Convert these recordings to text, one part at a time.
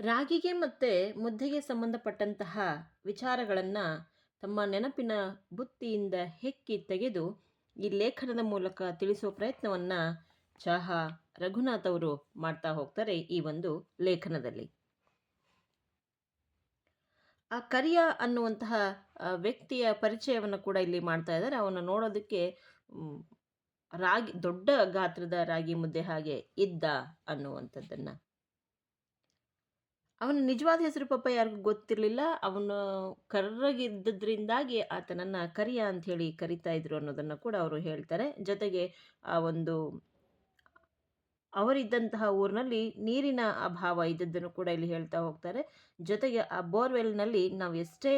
ರಾಗಿಗೆ ಮತ್ತು ಮುದ್ದೆಗೆ ಸಂಬಂಧಪಟ್ಟಂತಹ ವಿಚಾರಗಳನ್ನು ತಮ್ಮ ನೆನಪಿನ ಬುತ್ತಿಯಿಂದ ಹೆಕ್ಕಿ ತೆಗೆದು ಈ ಲೇಖನದ ಮೂಲಕ ತಿಳಿಸುವ ಪ್ರಯತ್ನವನ್ನು ಚಹಾ ರಘುನಾಥ್ ಅವರು ಮಾಡ್ತಾ ಹೋಗ್ತಾರೆ ಈ ಒಂದು ಲೇಖನದಲ್ಲಿ. ಆ ಕರಿಯ ಅನ್ನುವಂತಹ ವ್ಯಕ್ತಿಯ ಪರಿಚಯವನ್ನು ಕೂಡ ಇಲ್ಲಿ ಮಾಡ್ತಾ ಇದ್ದಾರೆ. ಅವನು ನೋಡೋದಕ್ಕೆ ರಾಗಿ, ದೊಡ್ಡ ಗಾತ್ರದ ರಾಗಿ ಮುದ್ದೆ ಹಾಗೆ ಇದ್ದ ಅನ್ನುವಂಥದ್ದನ್ನು. ಅವನ ನಿಜವಾದ ಹೆಸರು ಪಾಪ ಯಾರಿಗೂ ಗೊತ್ತಿರಲಿಲ್ಲ. ಅವನು ಕರ್ರಗಿದ್ದದ್ರಿಂದಾಗಿ ಆತನನ್ನು ಕರಿಯ ಅಂತ ಹೇಳಿ ಕರಿತಾ ಇದ್ರು ಅನ್ನೋದನ್ನು ಕೂಡ ಅವರು ಹೇಳ್ತಾರೆ. ಜೊತೆಗೆ ಆ ಒಂದು ಅವರಿದ್ದಂತಹ ಊರಿನಲ್ಲಿ ನೀರಿನ ಅಭಾವ ಇದ್ದದ್ದನ್ನು ಕೂಡ ಇಲ್ಲಿ ಹೇಳ್ತಾ ಹೋಗ್ತಾರೆ. ಜೊತೆಗೆ ಆ ಬೋರ್ವೆಲ್ನಲ್ಲಿ ನಾವು ಎಷ್ಟೇ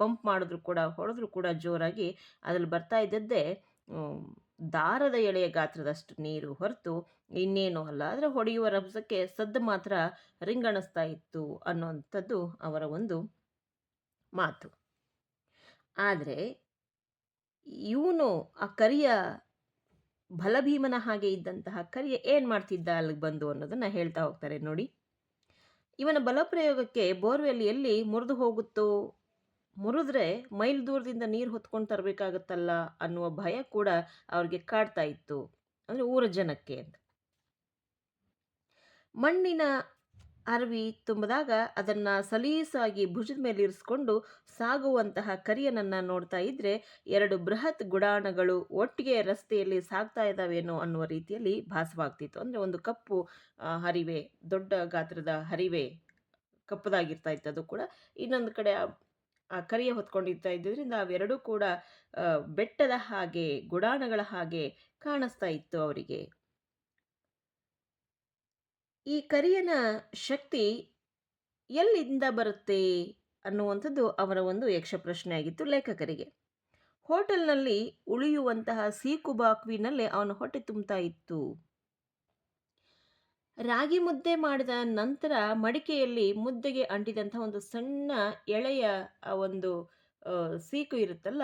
ಪಂಪ್ ಮಾಡಿದ್ರು ಕೂಡ, ಹೊಡೆದ್ರು ಕೂಡ ಜೋರಾಗಿ ಅದ್ರಲ್ಲಿ ಬರ್ತಾ ಇದ್ದದ್ದೇ ದಾರದ ಎಳೆಯ ಗಾತ್ರದಷ್ಟು ನೀರು ಹೊರತು ಇನ್ನೇನು ಅಲ್ಲ. ಆದರೆ ಹೊಡೆಯುವ ರಭಸಕ್ಕೆ ಸದ್ದು ಮಾತ್ರ ರಿಂಗಣಿಸ್ತಾ ಇತ್ತು ಅನ್ನುವಂಥದ್ದು ಅವರ ಒಂದು ಮಾತು. ಆದರೆ ಇವನು ಆ ಕರಿಯ ಬಲಭೀಮನ ಹಾಗೆ ಇದ್ದಂತಹ ಕರಿಯ ಏನು ಮಾಡ್ತಿದ್ದ ಅಲ್ಲಿಗೆ ಬಂದು ಅನ್ನೋದನ್ನು ಹೇಳ್ತಾ ಹೋಗ್ತಾರೆ ನೋಡಿ. ಇವನ ಬಲಪ್ರಯೋಗಕ್ಕೆ ಬೋರ್ವೆಲ್ ಎಲ್ಲಿ ಮುರಿದು ಹೋಗುತ್ತೋ, ಮುರಿದ್ರೆ ಮೈಲ್ ದೂರದಿಂದ ನೀರು ಹೊತ್ಕೊಂಡು ತರಬೇಕಾಗತ್ತಲ್ಲ ಅನ್ನುವ ಭಯ ಕೂಡ ಅವ್ರಿಗೆ ಕಾಡ್ತಾ ಇತ್ತು. ಅಂದರೆ ಊರ ಜನಕ್ಕೆ ಅಂತ. ಮಣ್ಣಿನ ಅರವಿ ತುಂಬಿದಾಗ ಅದನ್ನು ಸಲೀಸಾಗಿ ಭುಜದ ಮೇಲೆ ಇರಿಸ್ಕೊಂಡು ಸಾಗುವಂತಹ ಕರಿಯನನ್ನು ನೋಡ್ತಾ ಇದ್ದರೆ ಎರಡು ಬೃಹತ್ ಗುಡಾಣಗಳು ಒಟ್ಟಿಗೆ ರಸ್ತೆಯಲ್ಲಿ ಸಾಗ್ತಾ ಇದ್ದಾವೇನೋ ಅನ್ನುವ ರೀತಿಯಲ್ಲಿ ಭಾಸವಾಗ್ತಿತ್ತು. ಅಂದರೆ ಒಂದು ಕಪ್ಪು ಹರಿವೆ, ದೊಡ್ಡ ಗಾತ್ರದ ಹರಿವೆ ಕಪ್ಪದಾಗಿರ್ತಾ ಇತ್ತು ಅದು ಕೂಡ. ಇನ್ನೊಂದು ಕಡೆ ಆ- ಕರಿಯ ಹೊತ್ಕೊಂಡಿರ್ತಾ ಇದ್ದರಿಂದ ಅವೆರಡೂ ಕೂಡ ಬೆಟ್ಟದ ಹಾಗೆ, ಗುಡಾಣಗಳ ಹಾಗೆ ಕಾಣಿಸ್ತಾ ಇತ್ತು ಅವರಿಗೆ. ಈ ಕರಿಯನ ಶಕ್ತಿ ಎಲ್ಲಿಂದ ಬರುತ್ತೆ ಅನ್ನುವಂಥದ್ದು ಅವರ ಒಂದು ಯಕ್ಷ ಪ್ರಶ್ನೆ ಆಗಿತ್ತು ಲೇಖಕರಿಗೆ. ಹೋಟೆಲ್ನಲ್ಲಿ ಉಳಿಯುವಂತಹ ಸೀಕುಬಾಕ್ವಿನಲ್ಲೇ ಅವನ ಹೊಟ್ಟೆ ತುಂಬ್ತಾ ಇತ್ತು. ರಾಗಿ ಮುದ್ದೆ ಮಾಡಿದ ನಂತರ ಮಡಿಕೆಯಲ್ಲಿ ಮುದ್ದೆಗೆ ಅಂಟಿದಂಥ ಒಂದು ಸಣ್ಣ ಎಳೆಯ ಆ ಒಂದು ಸೀಕು ಇರುತ್ತಲ್ಲ,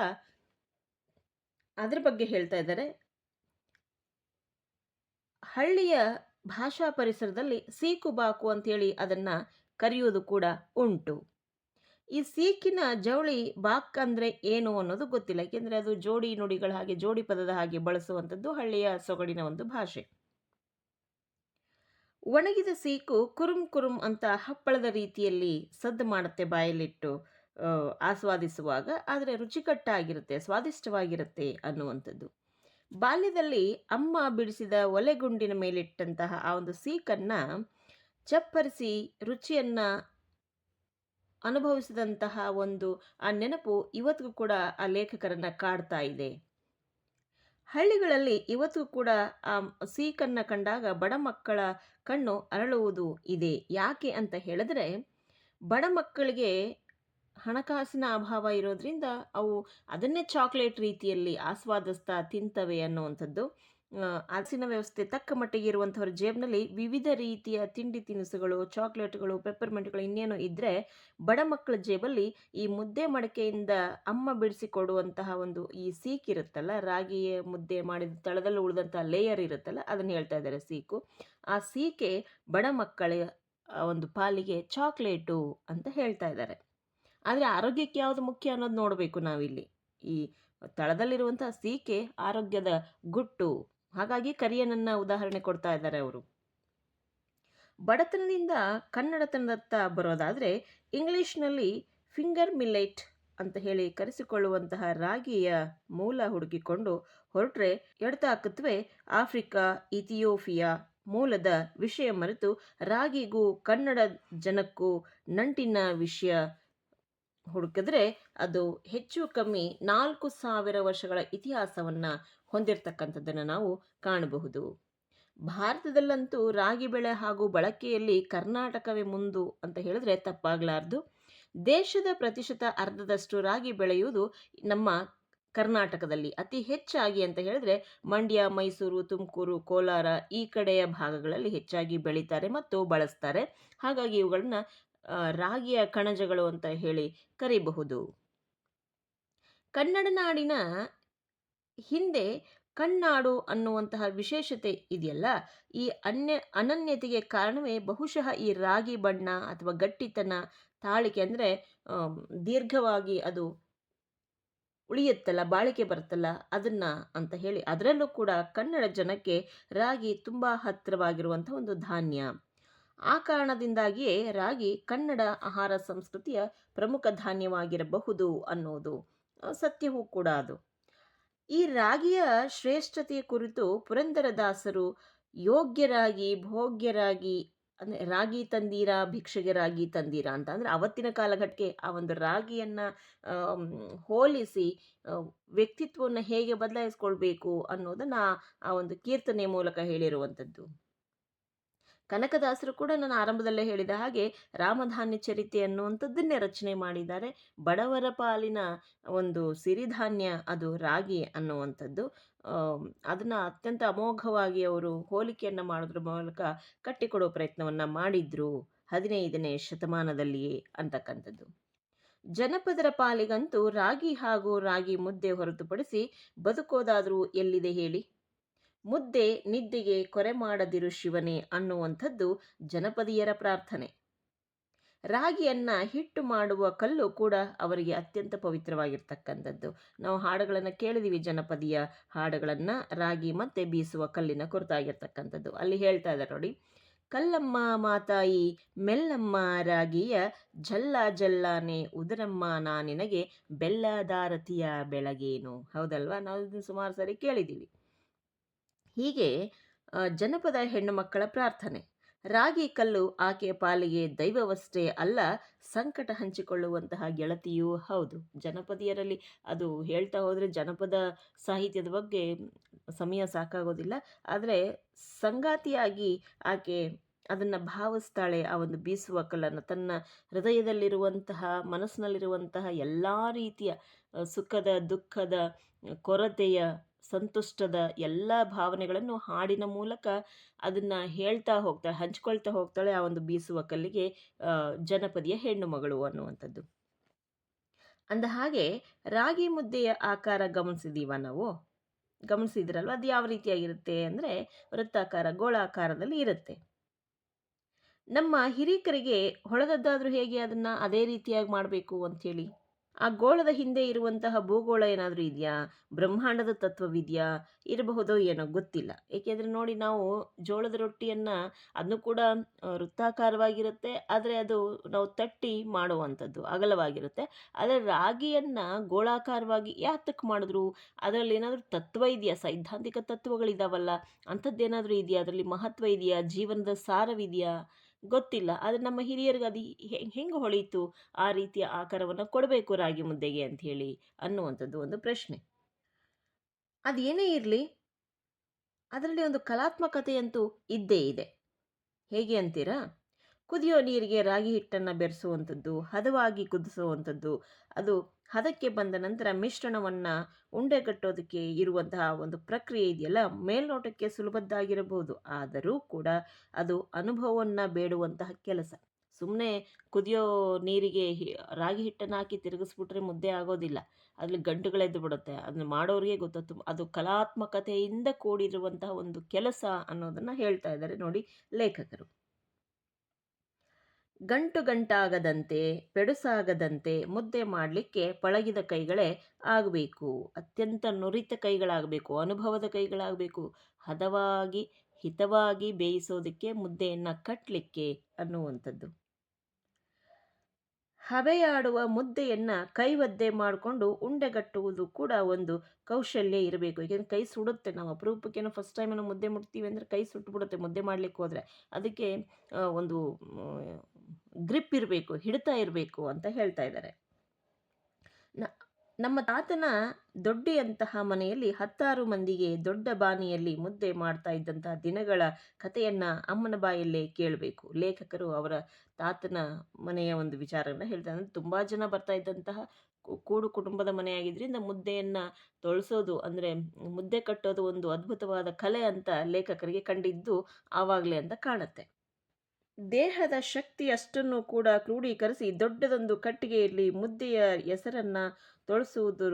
ಅದ್ರ ಬಗ್ಗೆ ಹೇಳ್ತಾ ಇದ್ದಾರೆ. ಹಳ್ಳಿಯ ಭಾಷಾ ಪರಿಸರದಲ್ಲಿ ಸೀಕುಬಾಕು ಅಂತೇಳಿ ಅದನ್ನು ಕರೆಯುವುದು ಕೂಡ ಉಂಟು. ಈ ಸೀಕಿನ ಜವಳಿ ಬಾಕ್ ಅಂದರೆ ಏನು ಅನ್ನೋದು ಗೊತ್ತಿಲ್ಲ ಏಕೆಂದರೆ ಅದು ಜೋಡಿ ನುಡಿಗಳ ಹಾಗೆ, ಜೋಡಿ ಪದದ ಹಾಗೆ ಬಳಸುವಂಥದ್ದು ಹಳ್ಳಿಯ ಸೊಗಡಿನ ಒಂದು ಭಾಷೆ. ಒಣಗಿದ ಸೀಕು ಕುರುಮ್ ಕುರುಮ್ ಅಂತ ಹಪ್ಪಳದ ರೀತಿಯಲ್ಲಿ ಸದ್ದು ಮಾಡುತ್ತೆ ಬಾಯಲ್ಲಿಟ್ಟು ಆಸ್ವಾದಿಸುವಾಗ, ಆದರೆ ರುಚಿಕಟ್ಟಾಗಿರುತ್ತೆ, ಸ್ವಾದಿಷ್ಟವಾಗಿರುತ್ತೆ ಅನ್ನುವಂಥದ್ದು. ಬಾಲ್ಯದಲ್ಲಿ ಅಮ್ಮ ಬಿಡಿಸಿದ ಒಲೆಗುಂಡಿನ ಮೇಲಿಟ್ಟಂತಹ ಆ ಒಂದು ಸೀಕನ್ನು ಚಪ್ಪರಿಸಿ ರುಚಿಯನ್ನು ಅನುಭವಿಸಿದಂತಹ ಒಂದು ಆ ನೆನಪು ಇವತ್ತಿಗೂ ಕೂಡ ಆ ಲೇಖಕರನ್ನು ಕಾಡ್ತಾ ಇದೆ. ಹಳ್ಳಿಗಳಲ್ಲಿ ಇವತ್ತಿಗೂ ಕೂಡ ಆ ಸೀಕನ್ನು ಕಂಡಾಗ ಬಡ ಮಕ್ಕಳ ಕಣ್ಣು ಅರಳುವುದು ಇದೆ. ಯಾಕೆ ಅಂತ ಹೇಳಿದ್ರೆ, ಬಡ ಮಕ್ಕಳಿಗೆ ಹಣಕಾಸಿನ ಅಭಾವ ಇರೋದ್ರಿಂದ ಅವು ಅದನ್ನೇ ಚಾಕ್ಲೇಟ್ ರೀತಿಯಲ್ಲಿ ಆಸ್ವಾದಿಸ್ತಾ ತಿಂತವೆ ಅನ್ನುವಂಥದ್ದು. ಹಲಸಿನ ವ್ಯವಸ್ಥೆ ತಕ್ಕ ಮಟ್ಟಿಗೆ ಇರುವಂಥವ್ರ ಜೇಬ್ನಲ್ಲಿ ವಿವಿಧ ರೀತಿಯ ತಿಂಡಿ ತಿನಿಸುಗಳು, ಚಾಕ್ಲೇಟ್ಗಳು, ಪೆಪ್ಪರ್ಮೆಂಟ್ಗಳು ಇನ್ನೇನೋ ಇದ್ದರೆ ಬಡ ಮಕ್ಕಳ ಜೇಬಲ್ಲಿ ಈ ಮುದ್ದೆ ಮಡಕೆಯಿಂದ ಅಮ್ಮ ಬಿಡಿಸಿಕೊಡುವಂತಹ ಒಂದು ಈ ಸೀಕ್ ಇರುತ್ತಲ್ಲ, ರಾಗಿಯ ಮುದ್ದೆ ಮಾಡಿದ ತಳದಲ್ಲಿ ಉಳಿದಂಥ ಲೇಯರ್ ಇರುತ್ತಲ್ಲ, ಅದನ್ನು ಹೇಳ್ತಾ ಇದ್ದಾರೆ ಸೀಕು. ಆ ಸೀಕೆ ಬಡ ಮಕ್ಕಳ ಒಂದು ಪಾಲಿಗೆ ಚಾಕ್ಲೇಟು ಅಂತ ಹೇಳ್ತಾ ಇದ್ದಾರೆ. ಆದರೆ ಆರೋಗ್ಯಕ್ಕೆ ಯಾವುದು ಮುಖ್ಯ ಅನ್ನೋದು ನೋಡಬೇಕು ನಾವಿಲ್ಲಿ. ಈ ತಳದಲ್ಲಿರುವಂಥ ಸೀಕೆ, ಆರೋಗ್ಯದ ಗುಟ್ಟು, ಹಾಗಾಗಿ ಕರಿಯನನ್ನ ಉದಾಹರಣೆ ಕೊಡ್ತಾ ಇದ್ದಾರೆ ಅವರು. ಬಡತನದಿಂದ ಕನ್ನಡತನದತ್ತ ಬರೋದಾದರೆ ಇಂಗ್ಲೀಷ್ನಲ್ಲಿ ಫಿಂಗರ್ ಮಿಲ್ಲೆಟ್ ಅಂತ ಹೇಳಿ ಕರೆಸಿಕೊಳ್ಳುವಂತಹ ರಾಗಿಯ ಮೂಲ ಹುಡುಕಿಕೊಂಡು ಹೊರಟ್ರೆ ಎಡತಾಕತ್ವೆ ಆಫ್ರಿಕಾ, ಇಥಿಯೋಪಿಯಾ ಮೂಲದ ವಿಷಯ ಮರೆತು ರಾಗಿಗೂ ಕನ್ನಡ ಜನಕ್ಕೂ ನಂಟಿನ ವಿಷಯ ಹುಡುಕಿದ್ರೆ ಅದು ಹೆಚ್ಚು ಕಮ್ಮಿ ನಾಲ್ಕು ಸಾವಿರ ವರ್ಷಗಳ ಇತಿಹಾಸವನ್ನು ಹೊಂದಿರತಕ್ಕಂಥದ್ದನ್ನು ನಾವು ಕಾಣಬಹುದು. ಭಾರತದಲ್ಲಂತೂ ರಾಗಿ ಬೆಳೆ ಹಾಗೂ ಬಳಕೆಯಲ್ಲಿ ಕರ್ನಾಟಕವೇ ಮುಂದು ಅಂತ ಹೇಳಿದ್ರೆ ತಪ್ಪಾಗಲಾರ್ದು. ದೇಶದ ಪ್ರತಿಶತ ಅರ್ಧದಷ್ಟು ರಾಗಿ ಬೆಳೆಯುವುದು ನಮ್ಮ ಕರ್ನಾಟಕದಲ್ಲಿ ಅತಿ ಹೆಚ್ಚಾಗಿ ಅಂತ ಹೇಳಿದ್ರೆ ಮಂಡ್ಯ, ಮೈಸೂರು, ತುಮಕೂರು, ಕೋಲಾರ ಈ ಕಡೆಯ ಭಾಗಗಳಲ್ಲಿ ಹೆಚ್ಚಾಗಿ ಬೆಳೀತಾರೆ ಮತ್ತು ಬಳಸ್ತಾರೆ. ಹಾಗಾಗಿ ಇವುಗಳನ್ನ ರಾಗಿಯ ಕಣಜಗಳು ಅಂತ ಹೇಳಿ ಕರೀಬಹುದು. ಕನ್ನಡ ನಾಡಿನ ಹಿಂದೆ ಕಣ್ಣಾಡು ಅನ್ನುವಂತಹ ವಿಶೇಷತೆ ಇದೆಯಲ್ಲ? ಈ ಅನ್ಯ, ಅನನ್ಯತೆಗೆ ಕಾರಣವೇ ಬಹುಶಃ ಈ ರಾಗಿ ಬಣ್ಣ ಅಥವಾ ಗಟ್ಟಿತನ ತಾಳಿಕೆ ಅಂದರೆ ದೀರ್ಘವಾಗಿ ಅದು ಉಳಿಯುತ್ತಲ್ಲ, ಬಾಳಿಕೆ ಬರುತ್ತಲ್ಲ ಅದನ್ನ ಅಂತ ಹೇಳಿ. ಅದರಲ್ಲೂ ಕೂಡ ಕನ್ನಡ ಜನಕ್ಕೆ ರಾಗಿ ತುಂಬ ಹತ್ತಿರವಾಗಿರುವಂಥ ಒಂದು ಧಾನ್ಯ. ಆ ಕಾರಣದಿಂದಾಗಿಯೇ ರಾಗಿ ಕನ್ನಡ ಆಹಾರ ಸಂಸ್ಕೃತಿಯ ಪ್ರಮುಖ ಧಾನ್ಯವಾಗಿರಬಹುದು ಅನ್ನೋದು ಸತ್ಯವೂ ಕೂಡ ಅದು. ಈ ರಾಗಿಯ ಶ್ರೇಷ್ಠತೆಯ ಕುರಿತು ಪುರಂದರದಾಸರು ಯೋಗ್ಯರಾಗಿ, ಭೋಗ್ಯರಾಗಿ, ಅಂದರೆ ರಾಗಿ ತಂದೀರಾ, ಭಿಕ್ಷೆಗೆ ರಾಗಿ ತಂದೀರಾ ಅಂತ, ಅಂದರೆ ಅವತ್ತಿನ ಕಾಲಘಟ್ಟಕ್ಕೆ ಆ ಒಂದು ರಾಗಿಯನ್ನು ಹೋಲಿಸಿ ವ್ಯಕ್ತಿತ್ವವನ್ನು ಹೇಗೆ ಬದಲಾಯಿಸ್ಕೊಳ್ಬೇಕು ಅನ್ನೋದನ್ನು ಆ ಒಂದು ಕೀರ್ತನೆ ಮೂಲಕ ಹೇಳಿರುವಂಥದ್ದು. ಕನಕದಾಸರು ಕೂಡ ನಾನು ಆರಂಭದಲ್ಲೇ ಹೇಳಿದ ಹಾಗೆ ರಾಮಧಾನ್ಯ ಚರಿತೆ ಅನ್ನುವಂಥದ್ದನ್ನೇ ರಚನೆ ಮಾಡಿದ್ದಾರೆ. ಬಡವರ ಪಾಲಿನ ಒಂದು ಸಿರಿಧಾನ್ಯ ಅದು ರಾಗಿ ಅನ್ನುವಂಥದ್ದು. ಅದನ್ನು ಅತ್ಯಂತ ಅಮೋಘವಾಗಿ ಅವರು ಹೋಲಿಕೆಯನ್ನು ಮಾಡೋದ್ರ ಮೂಲಕ ಕಟ್ಟಿಕೊಡೋ ಪ್ರಯತ್ನವನ್ನು ಮಾಡಿದ್ರು ಹದಿನೈದನೇ ಶತಮಾನದಲ್ಲಿಯೇ ಅಂತಕ್ಕಂಥದ್ದು. ಜನಪದರ ಪಾಲಿಗಂತೂ ರಾಗಿ ಹಾಗೂ ರಾಗಿ ಮುದ್ದೆ ಹೊರತುಪಡಿಸಿ ಬದುಕೋದಾದರೂ ಎಲ್ಲಿದೆ ಹೇಳಿ? ಮುದ್ದೆ ನಿದ್ದೆಗೆ ಕೊರೆ ಮಾಡದಿರು ಶಿವನೇ ಅನ್ನುವಂಥದ್ದು ಜನಪದೀಯರ ಪ್ರಾರ್ಥನೆ. ರಾಗಿಯನ್ನು ಹಿಟ್ಟು ಮಾಡುವ ಕಲ್ಲು ಕೂಡ ಅವರಿಗೆ ಅತ್ಯಂತ ಪವಿತ್ರವಾಗಿರ್ತಕ್ಕಂಥದ್ದು. ನಾವು ಹಾಡುಗಳನ್ನು ಕೇಳಿದೀವಿ, ಜನಪದೀಯ ಹಾಡುಗಳನ್ನು ರಾಗಿ ಮತ್ತೆ ಬೀಸುವ ಕಲ್ಲಿನ ಕುರಿತಾಗಿರ್ತಕ್ಕಂಥದ್ದು. ಅಲ್ಲಿ ಹೇಳ್ತಾ ಇದ್ದಾರೆ ನೋಡಿ, ಕಲ್ಲಮ್ಮ ಮಾತಾಯಿ, ಮೆಲ್ಲಮ್ಮ ರಾಗಿಯ ಜಲ್ಲ ಜಲ್ಲಾನೆ ಉದರಮ್ಮ ನಾ ನಿನಗೆ ಬೆಲ್ಲದಾರತಿಯ ಬೆಳಗೇನು? ಹೌದಲ್ವಾ? ನಾವು ಸುಮಾರು ಸರಿ ಕೇಳಿದ್ದೀವಿ ಹೀಗೆ ಜನಪದ ಹೆಣ್ಣು ಮಕ್ಕಳ ಪ್ರಾರ್ಥನೆ. ರಾಗಿ ಕಲ್ಲು ಆಕೆಯ ಪಾಲಿಗೆ ದೈವವಷ್ಟೇ ಅಲ್ಲ, ಸಂಕಟ ಹಂಚಿಕೊಳ್ಳುವಂತಹ ಗೆಳತಿಯೂ ಹೌದು. ಜನಪದಿಯರಲ್ಲಿ ಅದು ಹೇಳ್ತಾ ಹೋದರೆ ಜನಪದ ಸಾಹಿತ್ಯದ ಬಗ್ಗೆ ಸಮಯ ಸಾಕಾಗೋದಿಲ್ಲ. ಆದರೆ ಸಂಗಾತಿಯಾಗಿ ಆಕೆ ಅದನ್ನು ಭಾವಿಸ್ತಾಳೆ, ಆ ಒಂದು ಬೀಸುವ ಕಲ್ಲನ್ನು. ತನ್ನ ಹೃದಯದಲ್ಲಿರುವಂತಹ, ಮನಸ್ಸಿನಲ್ಲಿರುವಂತಹ ಎಲ್ಲ ರೀತಿಯ ಸುಖದ, ದುಃಖದ ಕೊರತೆಯ ಸಂತುಷ್ಟದ ಎಲ್ಲ ಭಾವನೆಗಳನ್ನು ಹಾಡಿನ ಮೂಲಕ ಅದನ್ನು ಹೇಳ್ತಾ ಹೋಗ್ತಾಳೆ ಹಂಚ್ಕೊಳ್ತಾ ಹೋಗ್ತಾಳೆ ಆ ಒಂದು ಬೀಸುವ ಕಲ್ಲಿಗೆ ಜನಪದಿಯ ಹೆಣ್ಣು ಮಗಳು ಅನ್ನುವಂಥದ್ದು. ಅಂದ ಹಾಗೆ ರಾಗಿ ಮುದ್ದೆಯ ಆಕಾರ ಗಮನಿಸಿದೀವ ನಾವು? ಗಮನಿಸಿದ್ರಲ್ವ? ಅದು ಯಾವ ರೀತಿಯಾಗಿರುತ್ತೆ ಅಂದರೆ ವೃತ್ತಾಕಾರ, ಗೋಳಾಕಾರದಲ್ಲಿ ಇರುತ್ತೆ. ನಮ್ಮ ಹಿರೀಕರಿಗೆ ಹೊಳೆದದ್ದಾದರೂ ಹೇಗೆ ಅದನ್ನು ಅದೇ ರೀತಿಯಾಗಿ ಮಾಡಬೇಕು ಅಂಥೇಳಿ? ಆ ಗೋಳದ ಹಿಂದೆ ಇರುವಂತಹ ಭೂಗೋಳ ಏನಾದರೂ ಇದೆಯಾ? ಬ್ರಹ್ಮಾಂಡದ ತತ್ವವಿದೆಯಾ? ಇರಬಹುದೋ ಏನೋ ಗೊತ್ತಿಲ್ಲ. ಏಕೆಂದರೆ ನೋಡಿ ನಾವು ಜೋಳದ ರೊಟ್ಟಿಯನ್ನು ಅದನ್ನು ಕೂಡ ವೃತ್ತಾಕಾರವಾಗಿರುತ್ತೆ. ಆದರೆ ಅದು ನಾವು ತಟ್ಟಿ ಮಾಡುವಂಥದ್ದು, ಅಗಲವಾಗಿರುತ್ತೆ. ಆದರೆ ರಾಗಿಯನ್ನು ಗೋಳಾಕಾರವಾಗಿ ಯಾತಕ್ಕೆ ಮಾಡಿದ್ರು? ಅದರಲ್ಲಿ ಏನಾದರೂ ತತ್ವ ಇದೆಯಾ? ಸೈದ್ಧಾಂತಿಕ ತತ್ವಗಳಿದಾವಲ್ಲ, ಅಂಥದ್ದೇನಾದರೂ ಇದೆಯಾ? ಅದರಲ್ಲಿ ಮಹತ್ವ ಇದೆಯಾ? ಜೀವನದ ಸಾರವಿದೆಯಾ? ಗೊತ್ತಿಲ್ಲ. ಆದರೆ ನಮ್ಮ ಹಿರಿಯರಿಗೆ ಅದು ಹೆಂಗೆ ಹೊಳೀತು? ಆ ರೀತಿಯ ಆಕಾರವನ್ನು ಕೊಡಬೇಕು ರಾಗಿ ಮುದ್ದೆಗೆ ಅಂತ ಹೇಳಿ ಅನ್ನುವಂಥದ್ದು ಒಂದು ಪ್ರಶ್ನೆ. ಅದೇನೇ ಇರಲಿ, ಅದರಲ್ಲಿ ಒಂದು ಕಲಾತ್ಮಕತೆಯಂತೂ ಇದ್ದೇ ಇದೆ. ಹೇಗೆ ಅಂತೀರಾ? ಕುದಿಯೋ ನೀರಿಗೆ ರಾಗಿ ಹಿಟ್ಟನ್ನು ಬೆರೆಸುವಂಥದ್ದು, ಹದವಾಗಿ ಕುದಿಸುವಂಥದ್ದು, ಅದು ಹದಕ್ಕೆ ಬಂದ ನಂತರ ಮಿಶ್ರಣವನ್ನು ಉಂಡೆಗಟ್ಟೋದಕ್ಕೆ ಇರುವಂತಹ ಒಂದು ಪ್ರಕ್ರಿಯೆ ಇದೆಯಲ್ಲ, ಮೇಲ್ನೋಟಕ್ಕೆ ಸುಲಭದ್ದಾಗಿರಬಹುದು. ಆದರೂ ಕೂಡ ಅದು ಅನುಭವವನ್ನು ಬೇಡುವಂತಹ ಕೆಲಸ. ಸುಮ್ಮನೆ ಕುದಿಯೋ ನೀರಿಗೆ ರಾಗಿ ಹಿಟ್ಟನ್ನು ಹಾಕಿ ತಿರುಗಿಸ್ಬಿಟ್ರೆ ಮುದ್ದೆ ಆಗೋದಿಲ್ಲ. ಅದ್ರಲ್ಲಿ ಗಂಟುಗಳೆದ್ದು ಬಿಡುತ್ತೆ. ಅದನ್ನ ಮಾಡೋರಿಗೆ ಗೊತ್ತು. ಅದು ಕಲಾತ್ಮಕತೆಯಿಂದ ಕೂಡಿರುವಂತಹ ಒಂದು ಕೆಲಸ ಅನ್ನೋದನ್ನು ಹೇಳ್ತಾ ಇದ್ದಾರೆ ನೋಡಿ ಲೇಖಕರು. ಗಂಟು ಗಂಟಾಗದಂತೆ, ಪೆಡುಸಾಗದಂತೆ ಮುದ್ದೆ ಮಾಡಲಿಕ್ಕೆ ಪಳಗಿದ ಕೈಗಳೇ ಆಗಬೇಕು. ಅತ್ಯಂತ ನುರಿತ ಕೈಗಳಾಗಬೇಕು, ಅನುಭವದ ಕೈಗಳಾಗಬೇಕು. ಹದವಾಗಿ, ಹಿತವಾಗಿ ಬೇಯಿಸೋದಕ್ಕೆ ಮುದ್ದೆಯನ್ನು ಕಟ್ಟಲಿಕ್ಕೆ ಅನ್ನುವಂಥದ್ದು. ಹಬೆಯಾಡುವ ಮುದ್ದೆಯನ್ನು ಕೈ ಒದ್ದೆ ಮಾಡಿಕೊಂಡು ಉಂಡೆಗಟ್ಟುವುದು ಕೂಡ ಒಂದು ಕೌಶಲ್ಯ ಇರಬೇಕು. ಏಕೆಂದರೆ ಕೈ ಸುಡುತ್ತೆ, ನಾವು ಅಪರೂಪಕ್ಕೇನೋ ಫಸ್ಟ್ ಟೈಮ್ ನಾವು ಮುದ್ದೆ ಮುಟ್ತೀವಿ ಅಂದರೆ ಕೈ ಸುಟ್ಟುಬಿಡುತ್ತೆ ಮುದ್ದೆ ಮಾಡಲಿಕ್ಕೆ ಹೋದರೆ. ಅದಕ್ಕೆ ಒಂದು ಗ್ರಿಪ್ ಇರಬೇಕು, ಹಿಡಿತ ಇರಬೇಕು ಅಂತ ಹೇಳ್ತಾ ಇದ್ದಾರೆ. ನಮ್ಮ ತಾತನ ದೊಡ್ಡಿಯಂತಹ ಮನೆಯಲ್ಲಿ ಹತ್ತಾರು ಮಂದಿಗೆ ದೊಡ್ಡ ಬಾನಿಯಲ್ಲಿ ಮುದ್ದೆ ಮಾಡ್ತಾ ಇದ್ದಂತಹ ದಿನಗಳ ಕಥೆಯನ್ನ ಅಮ್ಮನ ಬಾಯಲ್ಲೇ ಕೇಳಬೇಕು. ಲೇಖಕರು ಅವರ ತಾತನ ಮನೆಯ ಒಂದು ವಿಚಾರವನ್ನು ಹೇಳ್ತಾರೆ. ತುಂಬ ಜನ ಬರ್ತಾ ಇದ್ದಂತಹ ಕೂಡು ಕುಟುಂಬದ ಮನೆಯಾಗಿದ್ದರಿಂದ ಮುದ್ದೆಯನ್ನು ತೊಳಸೋದು ಅಂದರೆ ಮುದ್ದೆ ಕಟ್ಟೋದು ಒಂದು ಅದ್ಭುತವಾದ ಕಲೆ ಅಂತ ಲೇಖಕರಿಗೆ ಕಂಡಿದ್ದು ಆವಾಗಲೇ ಅಂತ ಕಾಣುತ್ತೆ. ದೇಹದ ಶಕ್ತಿ ಅಷ್ಟನ್ನು ಕೂಡ ಕ್ರೋಢೀಕರಿಸಿ ದೊಡ್ಡದೊಂದು ಕಟ್ಟಿಗೆಯಲ್ಲಿ ಮುದ್ದೆಯ ಹೆಸರನ್ನು ತೊಳಸುವುದು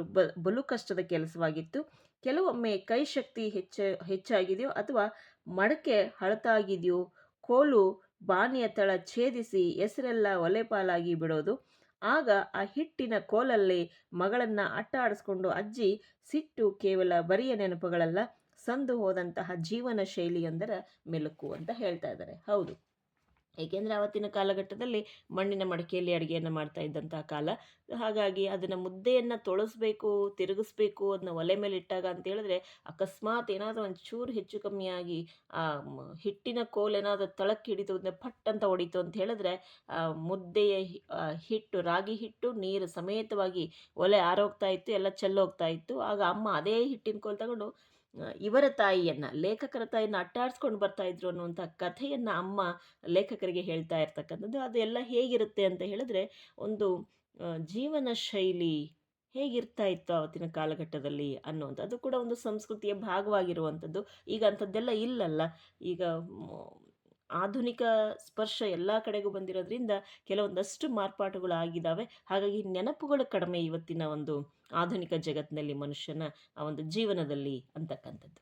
ಬಲು ಕಷ್ಟದ ಕೆಲಸವಾಗಿತ್ತು. ಕೆಲವೊಮ್ಮೆ ಕೈ ಶಕ್ತಿ ಹೆಚ್ಚ, ಹೆಚ್ಚಾಗಿದೆಯೋ ಅಥವಾ ಮಡಕೆ ಹಳತಾಗಿದೆಯೋ ಕೋಲು ಬಾನಿಯ ತಳ ಛೇದಿಸಿ ಹೆಸರೆಲ್ಲ ಒಲೆಪಾಲಾಗಿ ಬಿಡೋದು. ಆಗ ಆ ಹಿಟ್ಟಿನ ಕೋಲಲ್ಲಿ ಮಗಳನ್ನ ಅಟ್ಟ ಆಡಿಸ್ಕೊಂಡು ಅಜ್ಜಿ, ಸಿಟ್ಟು ಕೇವಲ ಬರಿಯ ನೆನಪುಗಳಲ್ಲ, ಸಂದು ಹೋದಂತಹ ಜೀವನ ಶೈಲಿಯೊಂದರ ಮೆಲುಕು ಅಂತ ಹೇಳ್ತಾ ಇದ್ದಾರೆ. ಹೌದು. ಏಕೆಂದರೆ ಆವತ್ತಿನ ಕಾಲಘಟ್ಟದಲ್ಲಿ ಮಣ್ಣಿನ ಮಡಿಕೆಯಲ್ಲಿ ಅಡುಗೆಯನ್ನು ಮಾಡ್ತಾ ಇದ್ದಂತಹ ಕಾಲ. ಹಾಗಾಗಿ ಅದನ್ನು ಮುದ್ದೆಯನ್ನು ತೊಳಸ್ಬೇಕು, ತಿರುಗಿಸ್ಬೇಕು ಅದನ್ನ ಒಲೆ ಮೇಲೆ ಇಟ್ಟಾಗ ಅಂತ ಹೇಳಿದ್ರೆ ಅಕಸ್ಮಾತ್ ಏನಾದರೂ ಚೂರು ಹೆಚ್ಚು ಕಮ್ಮಿಯಾಗಿ, ಆ ಹಿಟ್ಟಿನ ಕೋಲ್ ಏನಾದರೂ ತಳಕ್ಕೆ ಹಿಡಿತು ಅಂದರೆ ಪಟ್ ಅಂತ ಹೊಡಿತು ಅಂತ ಹೇಳಿದ್ರೆ ಮುದ್ದೆಯ ಹಿಟ್ಟು, ರಾಗಿ ಹಿಟ್ಟು, ನೀರು ಸಮೇತವಾಗಿ ಒಲೆ ಆರೋಗ್ತಾ ಇತ್ತು, ಎಲ್ಲ ಚೆಲ್ಲೋಗ್ತಾ ಇತ್ತು. ಆಗ ಅಮ್ಮ ಅದೇ ಹಿಟ್ಟಿನ ಕೋಲ್ ತಗೊಂಡು ಇವರ ತಾಯಿಯನ್ನ, ಲೇಖಕರ ತಾಯಿಯನ್ನ ಅಟ್ಟಾಡಿಸ್ಕೊಂಡು ಬರ್ತಾ ಇದ್ರು ಅನ್ನುವಂಥ ಕಥೆಯನ್ನ ಅಮ್ಮ ಲೇಖಕರಿಗೆ ಹೇಳ್ತಾ ಇರ್ತಕ್ಕಂಥದ್ದು. ಅದೆಲ್ಲ ಹೇಗಿರುತ್ತೆ ಅಂತ ಹೇಳಿದ್ರೆ, ಒಂದು ಜೀವನ ಶೈಲಿ ಹೇಗಿರ್ತಾ ಇತ್ತು ಆವತ್ತಿನ ಕಾಲಘಟ್ಟದಲ್ಲಿ ಅನ್ನುವಂಥ ಅದು ಕೂಡ ಒಂದು ಸಂಸ್ಕೃತಿಯ ಭಾಗವಾಗಿರುವಂಥದ್ದು. ಈಗ ಅಂಥದ್ದೆಲ್ಲ ಇಲ್ಲಲ್ಲ. ಈಗ ಆಧುನಿಕ ಸ್ಪರ್ಶ ಎಲ್ಲ ಕಡೆಗೂ ಬಂದಿರೋದ್ರಿಂದ ಕೆಲವೊಂದಷ್ಟು ಮಾರ್ಪಾಟುಗಳು ಆಗಿದ್ದಾವೆ ಹಾಗಾಗಿ ನೆನಪುಗಳು ಕಡಿಮೆ ಇವತ್ತಿನ ಒಂದು ಆಧುನಿಕ ಜಗತ್ತಿನಲ್ಲಿ ಮನುಷ್ಯನ ಆ ಒಂದು ಜೀವನದಲ್ಲಿ ಅಂತಕ್ಕಂಥದ್ದು.